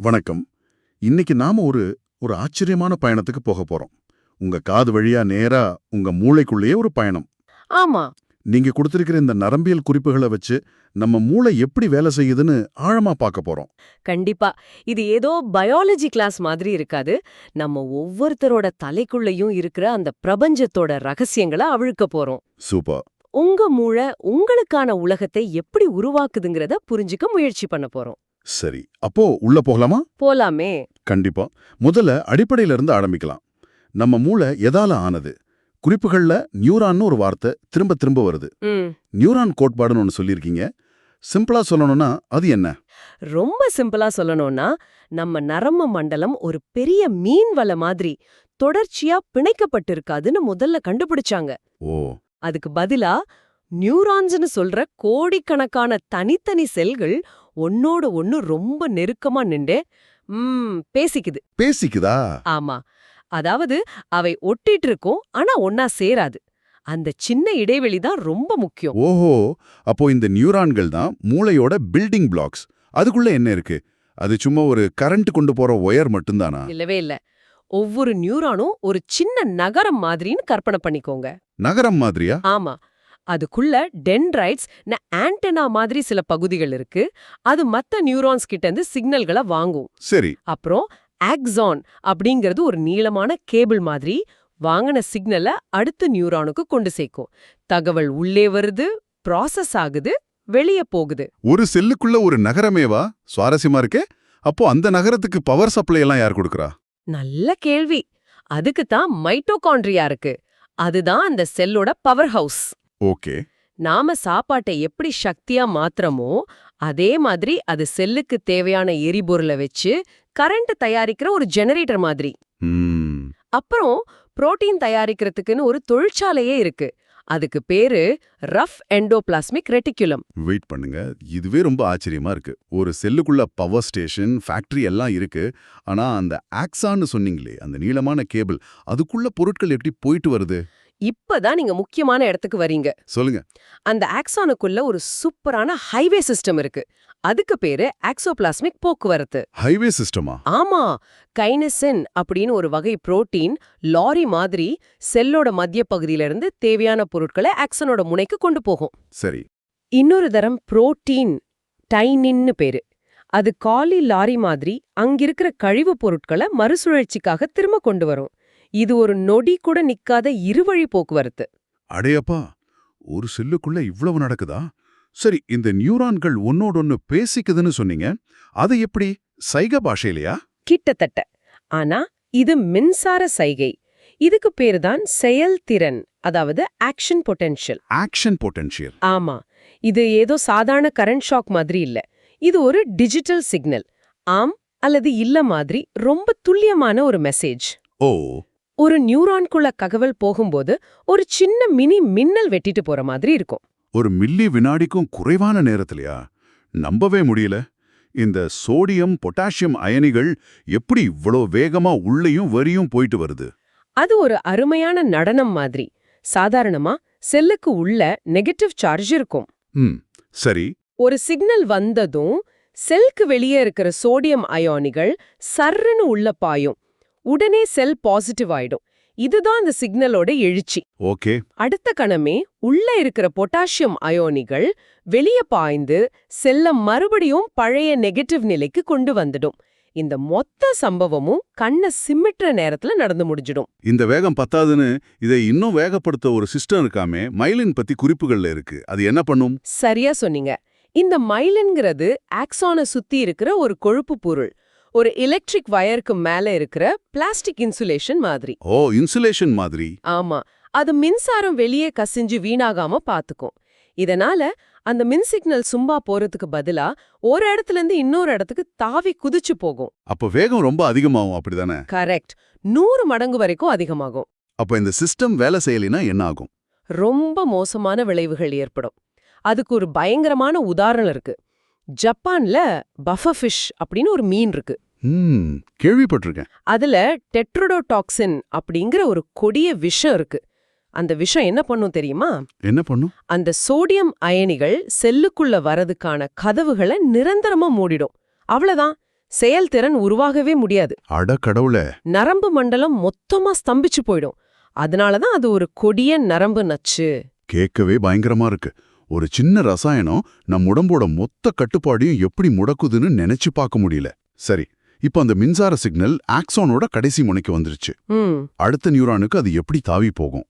வணக்கம். இன்னைக்கு நாம ஒரு ஒரு ஆச்சரியமான பயணத்துக்கு போக போறோம். உங்க காது வழியா நேரா உங்க மூளைக்குள்ளேயே ஒரு பயணம். ஆமா. நீங்க கொடுத்திருக்கிற இந்த நரம்பியல் குறிப்புகளை வச்சு நம்ம மூளை எப்படி வேலை செய்யுதுன்னு ஆழமா பார்க்க போறோம். கண்டிப்பா. இது ஏதோ பயாலஜி கிளாஸ் மாதிரி இருக்காது. நம்ம ஒவ்வொருத்தரோட தலைக்குள்ளேயும் இருக்கிற அந்த பிரபஞ்சத்தோட ரகசியங்களை அவிழ்க்க போறோம். சூப்பர். உங்க மூளை உங்களுக்கான உலகத்தை எப்படி உருவாக்குதுங்கிறத புரிஞ்சுக்க முயற்சி பண்ண போறோம். சரி அப்போ உள்ள போகலாமா? போலாமே. கண்டிப்பா. முதல்ல அடிப்படையில இருந்து ஆரம்பிக்கலாம். நம்ம மூளை எதால ஆனது? குறிப்புகள்ல நியூரான்னு ஒரு வார்த்தை திரும்ப திரும்ப வருது. நியூரான் கோட்பாடுன்னு ஒன்று சொல்லியிருக்கீங்க. சிம்பிளா சொல்லணும்னா அது என்ன? ரொம்ப சிம்பிளா சொல்லணும்னா நம்ம நரம்பு மண்டலம் ஒரு பெரிய மீன் வலை மாதிரி தொடர்ச்சியா பிணைக்கப்பட்டிருக்காதுன்னு முதல்ல கண்டுபிடிச்சாங்க. ஓ. அதுக்கு பதிலா நியூரான்ஸ்னு சொல்ற கோடிக்கணக்கான தனித்தனி செல்கள் ஒன்னோட ஒன்னு ரொம்ப நெருக்கமா நின்று ம் பேசிக்குது. பேசிக்குதா? ஆமா. அதாவது அவை ஒட்டிட்டு இருக்கும் ஆனா ஒன்னா சேராது. அந்த சின்ன இடைவெளி தான் ரொம்ப முக்கியம். ஓஹோ! அப்போ இந்த நியூரான்கள் தான் மூளையோட பில்டிங் பிளாக்ஸ். அதுக்குள்ள என்ன இருக்கு? அது சும்மா ஒரு கரண்ட் கொண்டு போற ஒயர் மட்டும்தானா? இல்லவே இல்ல. ஒவ்வொரு நியூரானும் ஒரு சின்ன நகரம் மாதிரின்னு கற்பனை பண்ணிக்கோங்க. நகரம் மாதிரியா? ஆமா. அதுக்குள்ள டென்ட்ரைட்ஸ் ஆண்டனா மாதிரி சில பகுதிகள் இருக்கு. அது மத்த நியூரான்ஸ் கிட்ட இருந்து சிக்னல்களை வாங்கும். சரி. அப்புறம் ஆக்ஸான் அப்படிங்கிறது ஒரு நீளமான கேபிள் மாதிரி வாங்கின சிக்னலை அடுத்த நியூரானுக்கு கொண்டு சேர்க்கும். தகவல் உள்ளே வருது ப்ராசஸ் ஆகுது வெளியே போகுது. ஒரு செல்லுக்குள்ள ஒரு நகரமேவா? சுவாரஸ்யமா இருக்கே. அப்போ அந்த நகரத்துக்கு பவர் சப்ளை எல்லாம் யார் கொடுக்கறா? நல்ல கேள்வி. அதுக்கு தான் மைட்டோகாண்ட்ரியா இருக்கு. அதுதான் அந்த செல்லோட பவர் ஹவுஸ். ஓகே. நாம சாப்பாட்டை எப்படி சக்தியா மாத்துறோமோ அதே மாதிரி அது செல்லுக்கு தேவையான எரிபொருளை வச்சு கரண்ட் தயாரிக்கிற ஒரு ஜெனரேட்டர் மாதிரி. அப்புறம் புரோட்டீன் தயாரிக்கிறதுக்குன்னு ஒரு தொழிற்சாலையே இருக்கு. அதுக்கு பேரு ரஃப் எண்டோபிளாஸ்மிக் ரெட்டிகுலம். வெயிட் பண்ணுங்க. இதுவே ரொம்ப ஆச்சரியமா இருக்கு. ஒரு செல்லுக்குள்ள பவர் ஸ்டேஷன் ஃபேக்டரி எல்லாம் இருக்கு. ஆனா அந்த ஆக்ஸான்னு சொன்னீங்களே அந்த நீளமான கேபிள் அதுக்குள்ள பொருட்கள் எப்படி போயிட்டு வருது? இப்பதான் நீங்க முக்கியமான இடத்துக்கு வரீங்க. சொல்லுங்க. அந்த ஆக்சானுக்குள்ள ஒரு சூப்பரான ஹைவே சிஸ்டம் இருக்கு. அதுக்கு பேரு ஆக்சோபிளாஸ்மிக் போக்குவரத்து. ஹைவே சிஸ்டமா ஆமா. கைனசின் அப்படின்னு ஒரு வகை புரோட்டீன் லாரி மாதிரி செல்லோட மத்திய பகுதியில இருந்து தேவையான பொருட்களை ஆக்சனோட முனைக்கு கொண்டு போகும். சரி. இன்னொரு தரம் புரோட்டீன் டைனின்னு பேரு. அது காலி லாரி மாதிரி அங்கிருக்கிற கழிவுப் பொருட்களை மறுசுழற்சிக்காக திரும்ப கொண்டு வரும். இது ஒரு நொடி கூட நிக்காத இருவழி போக்குவரத்து. அடையப்பா ஒரு செல்லுக்குள்ள இவ்வளவு நடக்குதா? சரி இந்த நியூரான்கள் ஒன்னோடொன்னு பேசிக்குதுன்னு சொன்னீங்க. அது எப்படி சைக பாஷையிலையா? கிட்டத்தட்ட. ஆனா இது மின்சார சைகை. இதுக்கு பேரு தான் செயல்திறன் அதாவது ஆக்ஷன் பொட்டென்ஷியல். Action potential. ஆமா இது ஏதோ சாதாரண கரண்ட் ஷாக் மாதிரி இல்ல. இது ஒரு டிஜிட்டல் சிக்னல். ஆம் அல்லது இல்ல மாதிரி ரொம்ப துல்லியமான ஒரு மெசேஜ். ஓ ஒரு நியூரான்குள்ள தகவல் போகும்போது ஒரு சின்ன மினி மின்னல் வெட்டிட்டு போற மாதிரி இருக்கும். ஒரு மில்லி வினாடிக்கும் குறைவான நேரத்திலயா? நம்பவே முடியல. இந்த சோடியம் பொட்டாசியம் அயனிகள் எப்படி இவ்வளோ வேகமா உள்ளேயும் வரியும் போயிட்டு வருது? அது ஒரு அருமையான நடனம் மாதிரி. சாதாரணமா செல்லுக்கு உள்ள நெகட்டிவ் சார்ஜ் இருக்கும். ம் சரி. ஒரு சிக்னல் வந்ததும் செல்க்கு வெளியே இருக்கிற சோடியம் அயானிகள் சர்ருன்னு உள்ள பாயும். உடனே செல் பாசிட்டிவ் ஆயிடும். இதுதான் அந்த சிக்னலோட எழுச்சி. ஓகே. அடுத்த கணமே உள்ள இருக்கிற பொட்டாசியம் அயோனிகள் வெளிய பாய்ந்து செல்ல மறுபடியும் பழைய நெகட்டிவ் நிலைக்கு கொண்டு வந்துடும். இந்த மொத்த சம்பவமும் கண்ணை சிமிட்டுற நேரத்துல நடந்து முடிஞ்சிடும். இந்த வேகம் பத்தாதுன்னு இதை இன்னும் வேகப்படுத்த ஒரு சிஸ்டம் இருக்காமே மைலின் பத்தி குறிப்புகள்ல இருக்கு. அது என்ன பண்ணும்? சரியா சொன்னீங்க. இந்த மைலின்ங்கிறது ஆக்சானை சுத்தி இருக்கிற ஒரு கொழுப்பு பொருள். ஒரு எலக்ட்ரிக் வயருக்கு மேல இருக்கிற பிளாஸ்டிக் இன்சுலேஷன் மாதிரி. ஓ இன்சுலேஷன் மாதிரி. ஆமா. அது மின்சாரம் வெளியே கசிஞ்சு வீணாகாம பாத்துக்கும். இதனால அந்த மின் சிக்னல் சும்மா போறதுக்கு பதிலா ஒரு இடத்துல இருந்து இன்னொரு இடத்துக்கு தாவி குதிச்சு போகும். அப்ப வேகம் ரொம்ப அதிகமாகும் அப்படிதானே? கரெக்ட் நூறு மடங்கு வரைக்கும் அதிகமாகும். அப்ப இந்த சிஸ்டம் வேலை செய்யலைன்னா என்ன ஆகும்? ரொம்ப மோசமான விளைவுகள் ஏற்படும். அதுக்கு ஒரு பயங்கரமான உதாரணம் இருக்கு. ஜப்பான்ல பஃபபிஷ் அப்படின்னு ஒரு மீன் இருக்கு. கேள்விப்பட்டிருக்கேன். அதுல டெட்ரோடோடாக்சின் அப்படிங்கிற ஒரு கொடிய விஷம் இருக்கு. அந்த விஷம் என்ன பண்ணும் தெரியுமா? என்ன பண்ணும்? அந்த சோடியம் அயனிகள் செல்லுக்குள்ள வரதுக்கான கதவுகளை நிரந்தரமா மூடிடும். அவ்வளவுதான். செயல்திறன் உருவாகவே முடியாது. அட கடவுளே. நரம்பு மண்டலம் மொத்தமா ஸ்தம்பிச்சு போயிடும். அதனால தான் அது ஒரு கொடிய நரம்பு நச்சு. கேட்கவே பயங்கரமா இருக்கு. ஒரு சின்ன ரசாயனம் நம் உடம்போட மொத்த கட்டுப்பாடையும் எப்படி முடக்குதுன்னு நினைச்சு பார்க்க முடியல. சரி இப்போ அந்த மின்சார சிக்னல் ஆக்சோனோட கடைசி முனைக்கு வந்துருச்சு. அடுத்த நியூரானுக்கு அது எப்படி தாவி போகும்?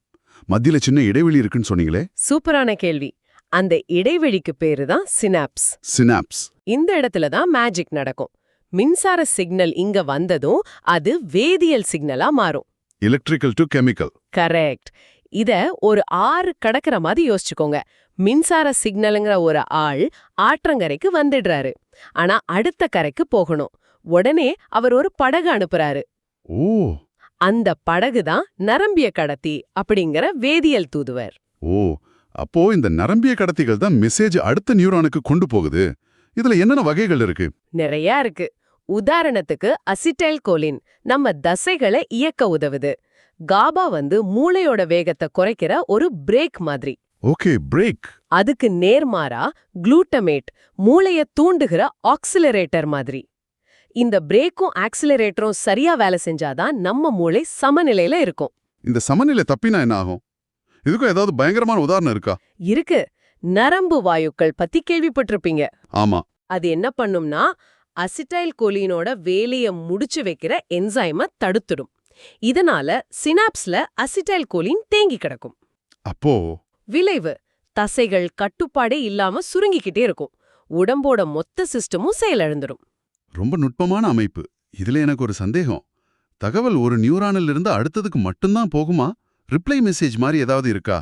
மத்தியில சின்ன இடைவெளி இருக்குன்னு சொன்னீங்களே? சூப்பரான கேள்வி. அந்த இடைவெளிக்கு பேரு தான் சினாப்ஸ். சினாப்ஸ். இந்த இடத்துல தான் மேஜிக் நடக்கும். மின்சார சிக்னல் இங்க வந்ததும் அது வேதியியல் சிக்னலா மாறும். Electrical to chemical correct. இத ஒரு ஆறு கடக்கிற மாதிரி யோசிச்சுக்கோங்க. மின்சார சிக்னலுங்கிற ஒரு ஆள் ஆற்றங்கரைக்கு வந்துடுறாரு. ஆனா அடுத்த கரைக்கு போகணும். உடனே அவர் ஒரு படகு அனுப்புறாரு. ஓ. அந்த படகு தான் நரம்பிய கடத்தி அப்படிங்கிற வேதியியல் தூதுவர். ஓ அப்போ இந்த நரம்பிய கடத்திகள் தான் மெசேஜ் அடுத்த நியூரானுக்கு கொண்டு போகுது. இதுல என்னென்ன வகைகள் இருக்கு? நிறைய இருக்கு. உதாரணத்துக்கு அசிட்டைல் கோலின் நம்ம தசைகளை இயக்க உதவுது. காபா வந்து மூளையோட வேகத்தை குறைக்கிற ஒரு பிரேக் மாதிரி. ஓகே பிரேக் அதுக்கு நேர்மாறா குளூட்டமேட் மூளைய தூண்டுகிற ஆக்சிலரேட்டர் மாதிரி. இந்த பிரேக்கும் ஆக்சிலரேட்டரும் சரியா வேலை செஞ்சாதான் நம்ம மூளை சமநிலையில இருக்கும். இந்த சமநிலை தப்பினா என்ன ஆகும்? இதுக்கும் ஏதாவது பயங்கரமான உதாரணம் இருக்கா? இருக்கு. நரம்பு வாயுக்கள் பத்தி கேள்விப்பட்டிருப்பீங்க. ஆமா. அது என்ன பண்ணும்னா அசிட்டைல் கோலினோட வேலைய முடிச்சு வைக்கிற என்சைமை தடுத்துடும். இதனால சினாப்ஸ்ல அசிட்டைல் கோலின் தேங்கி கிடக்கும். அப்போ விளைவு. தசைகள் கட்டுப்பாடே இல்லாம சுருங்கிக்கிட்டே இருக்கும். உடம்போட மொத்த சிஸ்டமும் செயலிழந்துடும் ரொம்ப நுட்பமான அமைப்பு. இதுல எனக்கு ஒரு சந்தேகம். தகவல் ஒரு நியூரானில் இருந்து அடுத்ததுக்கு மட்டும்தான் போகுமா? ரிப்ளை மெசேஜ் மாதிரி ஏதாவது இருக்கா?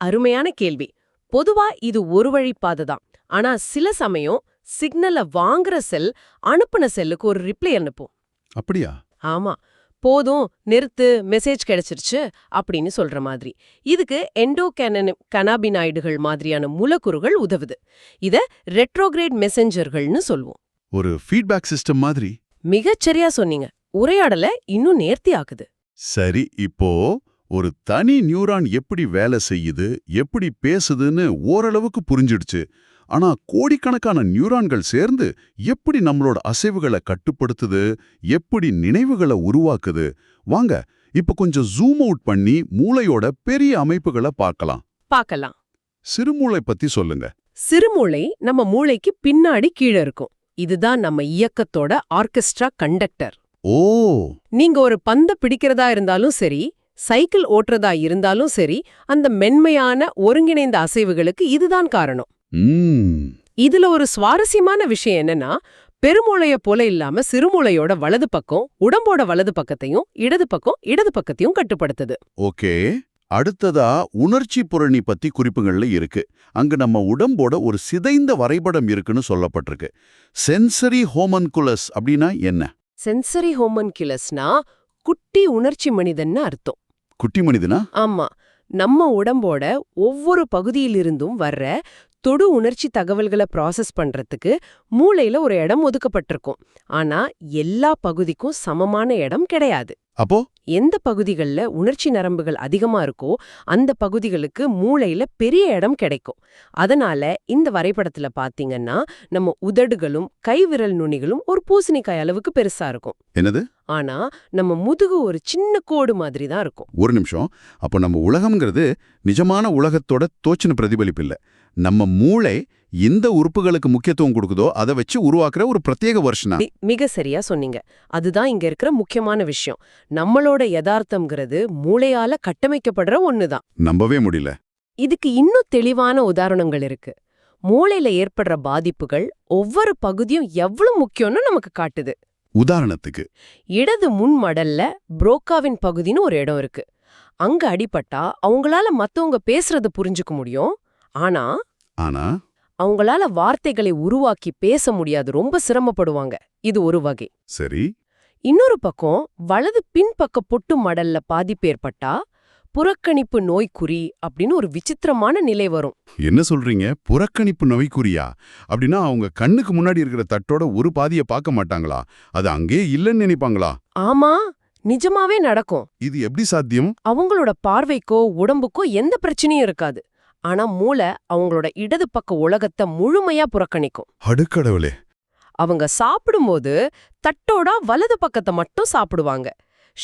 அருமையான கேள்வி. பொதுவா இது ஒரு வழி பாதை தான். ஆனா சில சமயம் சிக்னலை வாங்குற செல் அனுப்புன செல்லுக்கு ஒரு ரிப்ளை அனுப்பும். அப்படியா? ஆமா. போதும் நிறுத்து மெசேஜ் கிடைச்சிருச்சு அப்படின்னு சொல்ற மாதிரி. இதுக்கு எண்டோகேனன் கனாபினாய்டுகள் மாதிரியான மூலக்கூறுகள் உதவுது. இத ரெட்ரோகிரேட் மெசஞ்சர்கள்னு சொல்லுவோம் ஒரு ஃபீட்பேக் சிஸ்டம் மாதிரி? மிகச்சரியா சொன்னீங்க. உரையாடல இன்னும் நேர்த்தி ஆக்குது. சரி இப்போ ஒரு தனி நியூரான் எப்படி வேலை செய்யுது எப்படி பேசுதுன்னு ஓரளவுக்கு புரிஞ்சிடுச்சு. ஆனா கோடிக்கணக்கான நியூரான்கள் சேர்ந்து எப்படி நம்மளோட அசைவுகளை கட்டுப்படுத்துது எப்படி நினைவுகளை உருவாக்குது? வாங்க இப்ப கொஞ்சம் ஜூம் அவுட் பண்ணி மூளையோட பெரிய அமைப்புகளை பார்க்கலாம். பார்க்கலாம். சிறுமூளை பத்தி சொல்லுங்க. சிறுமூளை நம்ம மூளைக்கு பின்னாடி கீழே இருக்கும். இதுதான் நம்ம இயக்கத்தோட ஆர்கெஸ்ட்ரா கண்டக்டர். ஓ! நீங்க ஒரு பந்த பிடிக்கிறதா இருந்தாலும் சரி சைக்கிள் ஓட்டுறதா இருந்தாலும் சரி அந்த மென்மையான ஒருங்கிணைந்த அசைவுகளுக்கு இதுதான் காரணம். இதுல ஒரு சுவாரஸ்யமான விஷயம் என்னன்னா பெருமூளைய போல இல்லாம சிறுமூளையோட வலது பக்கம் உடம்போட வலது பக்கத்தையும் இடது பக்கம் இடது பக்கத்தையும் கட்டுப்படுத்துது. ஓகே. அடுத்ததா உணர்ச்சி புரணி பத்தி குறிப்புகள்ல இருக்கு. அங்க நம்ம உடம்போட ஒரு சிதைந்த வரைபடம் இருக்குன்னு சொல்லப்பட்டிருக்கு. சென்சரி ஹோமன்குலஸ் அப்படின்னா என்ன? சென்சரி ஹோமன்கிலஸ்னா குட்டி உணர்ச்சி மனிதன்னு அர்த்தம். குட்டி மனிதனா? ஆமா. நம்ம உடம்போட ஒவ்வொரு பகுதியிலிருந்தும் வர்ற தொடு உணர்ச்சி தகவல்களை ப்ராசஸ் பண்றதுக்கு மூளையில ஒரு இடம் ஒதுக்கப்பட்டிருக்கும். ஆனா எல்லா பகுதிக்கும் சமமான இடம் கிடையாது. அப்போ? எந்த பகுதிகள்ல உணர்ச்சி நரம்புகள் அதிகமா இருக்கோ அந்த பகுதிகளுக்கு மூளையில பெரிய இடம் கிடைக்கும். அதனால இந்த வரைபடத்துல பாத்தீங்கன்னா நம்ம உதடுகளும் கைவிரல் நுனிகளும் ஒரு பூசணிக்காய் அளவுக்கு பெருசா இருக்கும். என்னது? ஆனா நம்ம முதுகு ஒரு சின்ன கோடு மாதிரி தான் இருக்கும். ஒரு நிமிஷம். அப்போ நம்ம உலகம்ங்கிறது நிஜமான உலகத்தோட தோச்சின பிரதிபலிப்பு இல்ல நம்ம மூளை எந்த உறுப்புகளுக்கு முக்கியத்துவம் கொடுக்குதோ அதை வச்சு உருவாக்குற ஒரு பிரத்யேக வருஷனா மிக சரியா சொன்னீங்க. அதுதான் இங்க இருக்கிற முக்கியமான விஷயம். நம்மளோட யதார்த்தம்ங்கிறது மூளையால கட்டமைக்கப்படுற ஒண்ணுதான் நம்பவே முடியல. இதுக்கு இன்னும் தெளிவான உதாரணங்கள் இருக்கு. மூளையில ஏற்படுற பாதிப்புகள் ஒவ்வொரு பகுதியும் எவ்வளவு முக்கியம்னு நமக்கு காட்டுது. உதாரணத்துக்கு. இடது முன் மடல்ல புரோக்காவின் பகுதின்னு ஒரு இடம் இருக்கு. அங்க அடிபட்டா அவங்களால மத்தவங்க பேசுறத புரிஞ்சுக்க முடியும். ஆனா ஆனா அவங்களால வார்த்தைகளை உருவாக்கி பேச முடியாது. ரொம்ப சிரமப்படுவாங்க. இது ஒரு வகை. சரி. இன்னொரு பக்கம் வலது பின்பக்க பொட்டு மடல்ல பாதிப்பு ஏற்பட்டா புறக்கணிப்பு நோய்க்குறி அப்படின்னு ஒரு விசித்திரமான நிலை வரும். என்ன சொல்றீங்க? புறக்கணிப்பு நோய்க்குறியா? அப்படின்னா அவங்க கண்ணுக்கு முன்னாடி இருக்கிற தட்டோட ஒரு பாதியை பார்க்க மாட்டாங்களா? அது அங்கே இல்லைன்னு நினைப்பாங்களா? ஆமா நிஜமாவே நடக்கும். இது எப்படி சாத்தியம்? அவங்களோட பார்வைக்கோ உடம்புக்கோ எந்த பிரச்சனையும் இருக்காது. ஆனா மூளை அவங்களோட இடது பக்க உலகத்தை முழுமையா புறக்கணிக்கும். அடுக்கடவுளே. அவங்க சாப்பிடும்போது தட்டோட வலது பக்கத்தை மட்டும் சாப்பிடுவாங்க.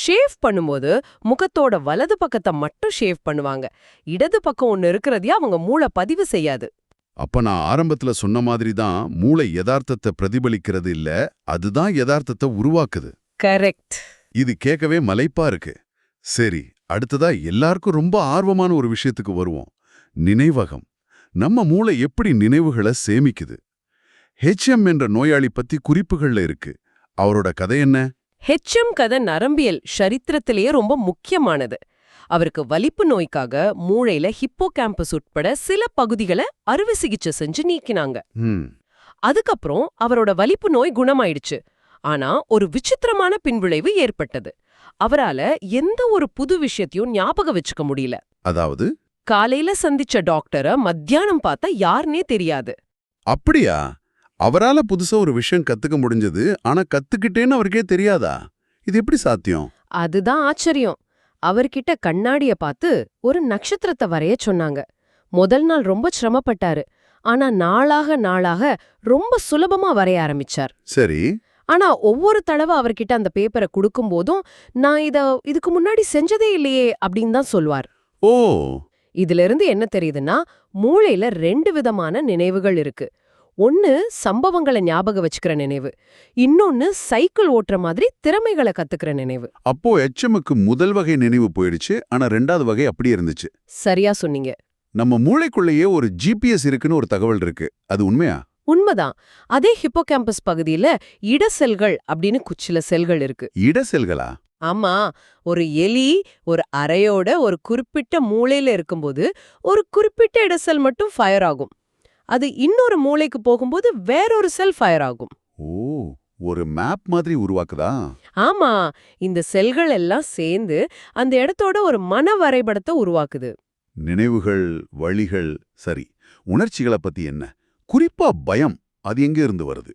ஷேவ் பண்ணும்போது முகத்தோட வலது பக்கத்தை மட்டும் ஷேவ் பண்ணுவாங்க. இடது பக்கம் ஒன்னு இருக்கிறதையே அவங்க மூளை பதிவு செய்யாது. அப்ப நான் ஆரம்பத்துல சொன்ன மாதிரி தான் மூளை யதார்த்தத்தை பிரதிபலிக்கிறது இல்ல அதுதான் யதார்த்தத்தை உருவாக்குது. கரெக்ட். இது கேட்கவே மலைப்பா இருக்கு. சரி அடுத்ததா எல்லாருக்கும் ரொம்ப ஆர்வமான ஒரு விஷயத்துக்கு வருவோம். நினைவகம். நம்ம மூளை எப்படி நினைவுகளை சேமிக்குது? ஹெச்எம் என்ற நோயாளி பத்தி குறிப்புகள்ல இருக்கு. அவரோட கதை என்ன? ஹெச்எம் கதை நரம்பியல் சரித்திரத்திலேயே ரொம்ப முக்கியமானது. அவருக்கு வலிப்பு நோய்க்காக மூளையில ஹிப்போ கேம்பஸ் உட்பட சில பகுதிகளை அறுவை சிகிச்சை செஞ்சு நீக்கினாங்க. அதுக்கப்புறம் அவரோட வலிப்பு நோய் குணமாயிடுச்சு. ஆனா ஒரு விசித்திரமான பின்விளைவு ஏற்பட்டது. அவரால எந்த ஒரு புது விஷயத்தையும் ஞாபகம் வச்சுக்க முடியல. அதாவது? காலையில சந்திச்ச டாக்டரை மத்தியானம் பார்த்தா யாருனே தெரியாது. அப்படியா? அவரால புதுசா ஒரு விஷயம் கத்துக்க முடிஞ்சது ஆனா கத்துக்கிட்டேன்னு அவருக்கே தெரியாதா? இது எப்படி சாத்தியம்? அதுதான் ஆச்சரியம். அவர்கிட்ட கண்ணாடிய பார்த்து ஒரு நட்சத்திரத்தை வரைய சொன்னாங்க. முதல் நாள் ரொம்ப சிரமப்பட்டாரு. ஆனா நாளாக நாளாக ரொம்ப சுலபமா வரைய ஆரம்பிச்சார். சரி. ஆனா ஒவ்வொரு தடவை அவர்கிட்ட அந்த பேப்பரை கொடுக்கும்போதும் நான் இத இதுக்கு முன்னாடி செஞ்சதே இல்லையே அப்படின்னு தான் சொல்வார். ஓ! இதுல இருந்து என்ன தெரியுதுன்னா மூளையில ரெண்டு விதமான நினைவுகள் இருக்கு. ஒன்னு சம்பவங்களை ஞாபகம் வச்சுக்கிற நினைவு. இன்னொன்னு சைக்கிள் ஓட்டுற மாதிரி திறமைகளை கத்துக்கிற நினைவு. அப்போ எச்எம்முக்கு முதல் வகை நினைவு போயிடுச்சு. ஆனா ரெண்டாவது வகை அப்படியே இருந்துச்சு. சரியா சொன்னீங்க. நம்ம மூளைக்குள்ளேயே ஒரு ஜிபிஎஸ் இருக்குன்னு ஒரு தகவல் இருக்கு. அது உண்மையா? உண்மைதான். அதே ஹிப்போகேம்பஸ் பகுதியில இட செல்கள் அப்படின்னு குச்சில செல்கள் இருக்கு. இட செல்களா? ஆமா. ஒரு எலி ஒரு அறையோட ஒரு குறிப்பிட்ட மூளையில இருக்கும்போது ஒரு குறிப்பிட்ட இட செல் மட்டும் ஃபயர் ஆகும். அது இன்னொரு மூளைக்கு போகும்போது வேறொரு செல் ஃபயர் ஆகும். ஓ ஒரு மேப் மாதிரி உருவாக்குதா? ஆமா இந்த செல்கள் எல்லாம் சேர்ந்து அந்த இடத்தோட ஒரு மன வரைபடத்தை உருவாக்குது. நினைவுகள் வழிகள் சரி உணர்ச்சிகளை பத்தி என்ன? குறிப்பா பயம் அது எங்க இருந்து வருது?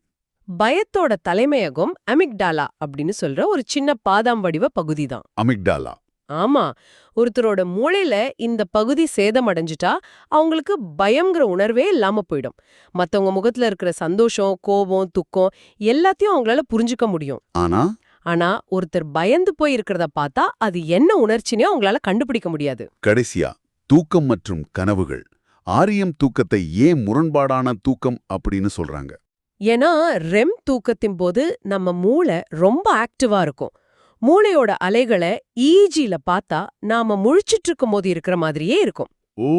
பயத்தோட தலைமையகம் அமிக்டாலா அப்படின்னு சொல்ற ஒரு சின்ன பாதாம் வடிவ பகுதி தான். அமிக்டாலா. ஆமா. ஒருத்தரோட மூளையில இந்த பகுதி சேதமடைஞ்சிட்டா அவங்களுக்கு பயம்ங்கிற உணர்வே இல்லாம போயிடும். மத்தவங்க முகத்துல இருக்கிற சந்தோஷம் கோபம் துக்கம் எல்லாத்தையும் அவங்களால புரிஞ்சுக்க முடியும். ஆனா? ஆனா ஒருத்தர் பயந்து போய் இருக்கிறத பார்த்தா அது என்ன உணர்ச்சினே அவங்களால கண்டுபிடிக்க முடியாது. கடைசியா தூக்கம் மற்றும் கனவுகள். ஆரியம் தூக்கத்தை ஏன் முரண்பாடான தூக்கம் அப்படின்னு சொல்றாங்க? ஏன்னா ரெம் தூக்கத்தின் போது நம்ம மூளை ரொம்ப ஆக்டிவா இருக்கும். மூளையோட அலைகளை ஈஜில பார்த்தா நாம முழிச்சிட்டு இருக்கும் போது இருக்கிற மாதிரியே இருக்கும். ஓ.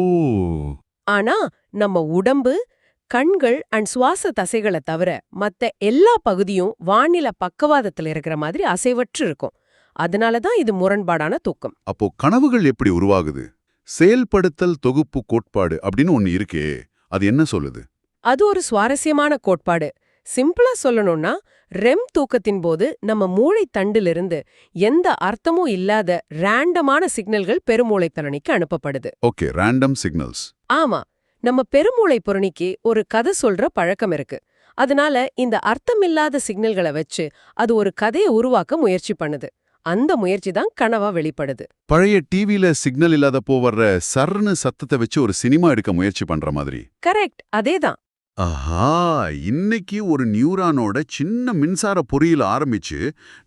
ஆனா நம்ம உடம்பு கண்கள் அண்ட் சுவாச தசைகளை தவிர மத்த எல்லா பகுதியும் வானில பக்கவாதத்துல இருக்கிற மாதிரி அசைவற்று இருக்கும். அதனால தான் இது முரண்பாடான தூக்கம். அப்போ கனவுகள் எப்படி உருவாகுது? செயல்படுத்தல் தொகுப்பு கோட்பாடு அப்படின்னு ஒன்னு இருக்கே அது என்ன சொல்லுது? அது ஒரு சுவாரஸ்யமான கோட்பாடு. சிம்பிளா சொல்லணும்னா ரெம் தூக்கத்தின் போது நம்ம மூளை தண்டிலிருந்து எந்த அர்த்தமும் இல்லாத ரேண்டமான சிக்னல்கள் பெருமூளை தரணிக்கு அனுப்பப்படுது. ஓகே ரேண்டம் சிக்னல்ஸ் ஆமா நம்ம பெருமூளை புரணிக்கு ஒரு கதை சொல்ற பழக்கம் இருக்கு. அதனால இந்த அர்த்தமில்லாத சிக்னல்களை வச்சு அது ஒரு கதையை உருவாக்க முயற்சி பண்ணுது. அந்த முயற்சி தான் கனவா வெளிப்படுது. பழைய டிவில சிக்னல் இல்லாதப்போ வர்ற சர்ன்னு சத்தத்தை வச்சு ஒரு சினிமா எடுக்க முயற்சி பண்ற மாதிரி. கரெக்ட் அதேதான். ஆஹா இன்னைக்கு ஒரு நியூரானோட சின்ன மின்சார பொறியில ஆரம்பிச்சு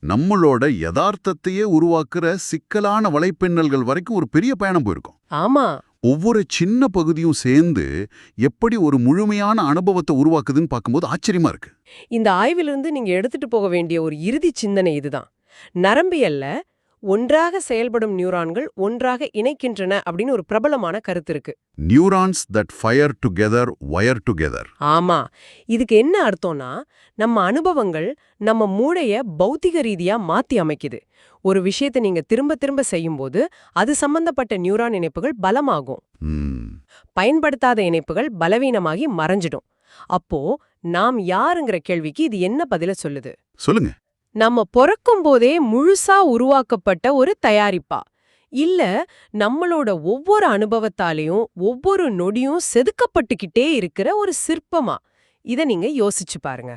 நம்மளோட யதார்த்தத்தையே உருவாக்குற சிக்கலான வலைப்பின்னல்கள் வரைக்கும் ஒரு பெரிய பயணம் போயிருக்கும். ஆமா. ஒவ்வொரு சின்ன பகுதியும் சேர்ந்து எப்படி ஒரு முழுமையான அனுபவத்தை உருவாக்குதுன்னு பார்க்கும்போது ஆச்சரியமா இருக்கு. இந்த ஆய்விலிருந்து நீங்க எடுத்துட்டு போக வேண்டிய ஒரு இறுதி சிந்தனை இதுதான். நரம்பியல்ல ஒன்றாக செயல்படும் நியூரான்கள் ஒன்றாக இணைக்கின்றன அப்படின்னு ஒரு பிரபலமான கருத்து இருக்கு. Neurons that fire together wire together ஆமா. இதுக்கு என்ன அர்த்தம்னா நம்ம அனுபவங்கள் நம்ம மூளைய பௌத்திக ரீதியா மாத்தி அமைக்குது. ஒரு விஷயத்தை நீங்க திரும்ப திரும்ப செய்யும்போது அது சம்பந்தப்பட்ட நியூரான் இணைப்புகள் பலமாகும். பயன்படுத்தாத இணைப்புகள் பலவீனமாகி மறைஞ்சிடும். அப்போ நாம் யாருங்கிற கேள்விக்கு இது என்ன பதில சொல்லுது? சொல்லுங்க. நம்ம பிறக்கும் போதே முழுசா உருவாக்கப்பட்ட ஒரு தயாரிப்பா. இல்ல நம்மளோட ஒவ்வொரு அனுபவத்தாலையும் ஒவ்வொரு நொடியும் செதுக்கப்பட்டுக்கிட்டே இருக்கிற ஒரு சிற்பமா? இத நீங்க யோசிச்சு பாருங்க.